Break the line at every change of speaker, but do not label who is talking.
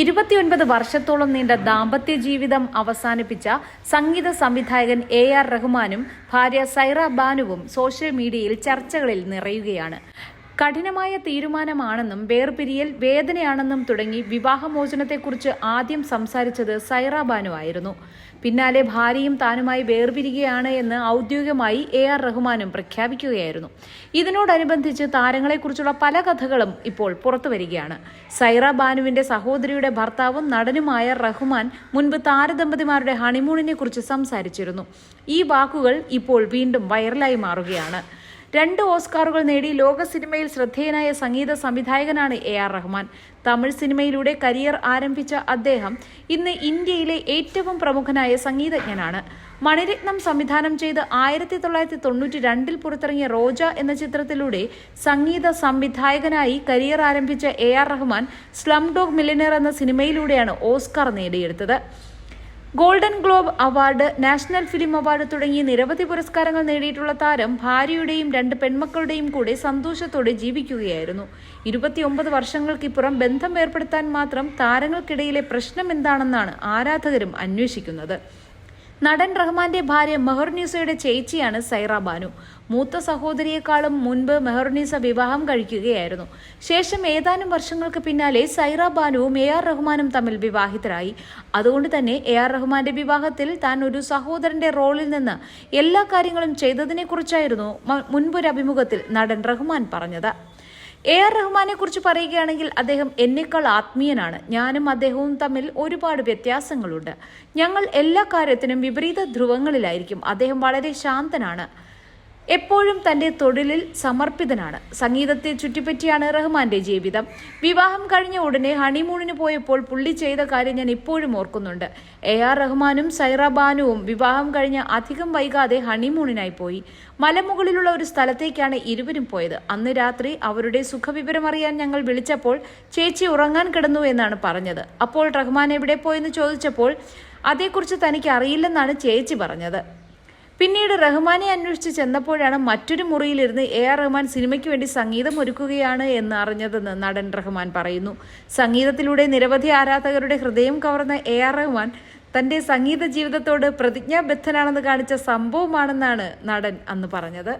ഇരുപത്തിയൊൻപത് വർഷത്തോളം നീണ്ട ദാമ്പത്യ ജീവിതം അവസാനിപ്പിച്ച സംഗീത സംവിധായകൻ എ ആർ റഹ്മാനും ഭാര്യ സൈറ ബാനുവും സോഷ്യൽ മീഡിയയിൽ ചർച്ചകളിൽ നിറയുകയാണ്. കഠിനമായ തീരുമാനമാണെന്നും വേർപിരിയൽ വേദനയാണെന്നും തുടങ്ങി വിവാഹമോചനത്തെക്കുറിച്ച് ആദ്യം സംസാരിച്ചത് സൈറ ബാനു ആയിരുന്നു. പിന്നാലെ ഭാര്യയും താനുമായി വേർപിരിയുകയാണ് എന്ന് ഔദ്യോഗികമായി എ ആർ റഹ്മാനും പ്രഖ്യാപിക്കുകയായിരുന്നു. ഇതിനോടനുബന്ധിച്ച് താരങ്ങളെക്കുറിച്ചുള്ള പല കഥകളും ഇപ്പോൾ പുറത്തുവരികയാണ് സൈറ ബാനുവിന്റെ സഹോദരിയുടെ ഭർത്താവും നടനുമായ റഹ്മാൻ മുൻപ് താരദമ്പതിമാരുടെ ഹണിമൂണിനെ കുറിച്ച് സംസാരിച്ചിരുന്നു. ഈ വാക്കുകൾ ഇപ്പോൾ വീണ്ടും വൈറലായി മാറുകയാണ്. രണ്ട് ഓസ്കാറുകൾ നേടി ലോക സിനിമയിൽ ശ്രദ്ധേയനായ സംഗീത സംവിധായകനാണ് എ ആർ റഹ്മാൻ. തമിഴ് സിനിമയിലൂടെ കരിയർ ആരംഭിച്ച അദ്ദേഹം ഇന്ന് ഇന്ത്യയിലെ ഏറ്റവും പ്രമുഖനായ സംഗീതജ്ഞനാണ്. മണിരത്നം സംവിധാനം ചെയ്ത് ആയിരത്തി തൊള്ളായിരത്തി തൊണ്ണൂറ്റി രണ്ടിൽ പുറത്തിറങ്ങിയ റോജ എന്ന ചിത്രത്തിലൂടെ സംഗീത സംവിധായകനായി കരിയർ ആരംഭിച്ച A R Rahman slumdog millionaire എന്ന സിനിമയിലൂടെയാണ് ഓസ്കാർ നേടിയെടുത്തത്. Golden globe award national film award തുടങ്ങി നിരവധി പുരസ്കാരങ്ങൾ നേടിയിട്ടുള്ള താരം ഭാര്യയുടെയും രണ്ട് പെൺമക്കളുടെയും കൂടെ സന്തോഷത്തോടെ ജീവിക്കുകയായിരുന്നു. ഇരുപത്തിയൊമ്പത് വർഷങ്ങൾക്കിപ്പുറം ബന്ധം ഏർപ്പെടുത്താൻ മാത്രം താരങ്ങൾക്കിടയിലെ പ്രശ്നം എന്താണെന്നാണ് ആരാധകരും അന്വേഷിക്കുന്നത്. നടൻ റഹ്മാന്റെ ഭാര്യ മെഹർനീസയുടെ ചേച്ചിയാണ് സൈറ ബാനു. മൂത്ത സഹോദരിയെക്കാളും മുൻപ് മെഹർനീസ വിവാഹം കഴിക്കുകയായിരുന്നു. ശേഷം ഏതാനും വർഷങ്ങൾക്ക് പിന്നാലെ സൈറ ബാനുവും എ ആർ റഹ്മാനും തമ്മിൽ വിവാഹിതരായി. അതുകൊണ്ട് തന്നെ എ ആർ റഹ്മാന്റെ വിവാഹത്തിൽ താൻ ഒരു സഹോദരന്റെ റോളിൽ നിന്ന് എല്ലാ കാര്യങ്ങളും ചെയ്തതിനെക്കുറിച്ചായിരുന്നു മുൻപൊരു അഭിമുഖത്തിൽ നടൻ റഹ്മാൻ പറഞ്ഞത്. എ ആർ റഹ്മാനെ കുറിച്ച് പറയുകയാണെങ്കിൽ അദ്ദേഹം എന്നേക്കാൾ ആത്മീയനാണ്. ഞാനും അദ്ദേഹവും തമ്മിൽ ഒരുപാട് വ്യത്യാസങ്ങളുണ്ട്. ഞങ്ങൾ എല്ലാ കാര്യത്തിനും വിപരീത ധ്രുവങ്ങളിലായിരിക്കും. അദ്ദേഹം വളരെ ശാന്തനാണ്. എപ്പോഴും തന്റെ തൊഴിലിൽ സമർപ്പിതനാണ്. സംഗീതത്തെ ചുറ്റിപ്പറ്റിയാണ് റഹ്മാന്റെ ജീവിതം. വിവാഹം കഴിഞ്ഞ ഉടനെ ഹണിമൂണിന് പോയപ്പോൾ പുള്ളി ചെയ്ത കാര്യം ഞാൻ ഇപ്പോഴും ഓർക്കുന്നുണ്ട്. എ ആർ റഹ്മാനും സൈറ ബാനുവും വിവാഹം കഴിഞ്ഞ് അധികം വൈകാതെ ഹണിമൂണിനായി പോയി. മലമുകളിലുള്ള ഒരു സ്ഥലത്തേക്കാണ് ഇരുവരും പോയത്. അന്ന് രാത്രി അവരുടെ സുഖവിവരം അറിയാൻ ഞങ്ങൾ വിളിച്ചപ്പോൾ ചേച്ചി ഉറങ്ങാൻ കിടന്നു എന്നാണ് പറഞ്ഞത്. അപ്പോൾ റഹ്മാൻ എവിടെ പോയെന്ന് ചോദിച്ചപ്പോൾ അതേക്കുറിച്ച് തനിക്ക് അറിയില്ലെന്നാണ് ചേച്ചി പറഞ്ഞത്. പിന്നീട് റഹ്മാനെ അന്വേഷിച്ച് ചെന്നപ്പോഴാണ് മറ്റൊരു മുറിയിലിരുന്ന് എ ആർ റഹ്മാൻ സിനിമയ്ക്ക് വേണ്ടി സംഗീതം ഒരുക്കുകയാണ് എന്ന് അറിഞ്ഞതെന്ന് നടൻ റഹ്മാൻ പറയുന്നു. സംഗീതത്തിലൂടെ നിരവധി ആരാധകരുടെ ഹൃദയം കവർന്ന എ ആർ റഹ്മാൻ തന്റെ സംഗീത ജീവിതത്തോട് പ്രതിജ്ഞാബദ്ധനാണെന്ന് കാണിച്ച സംഭവമാണെന്നാണ് നടൻ അന്ന് പറഞ്ഞത്.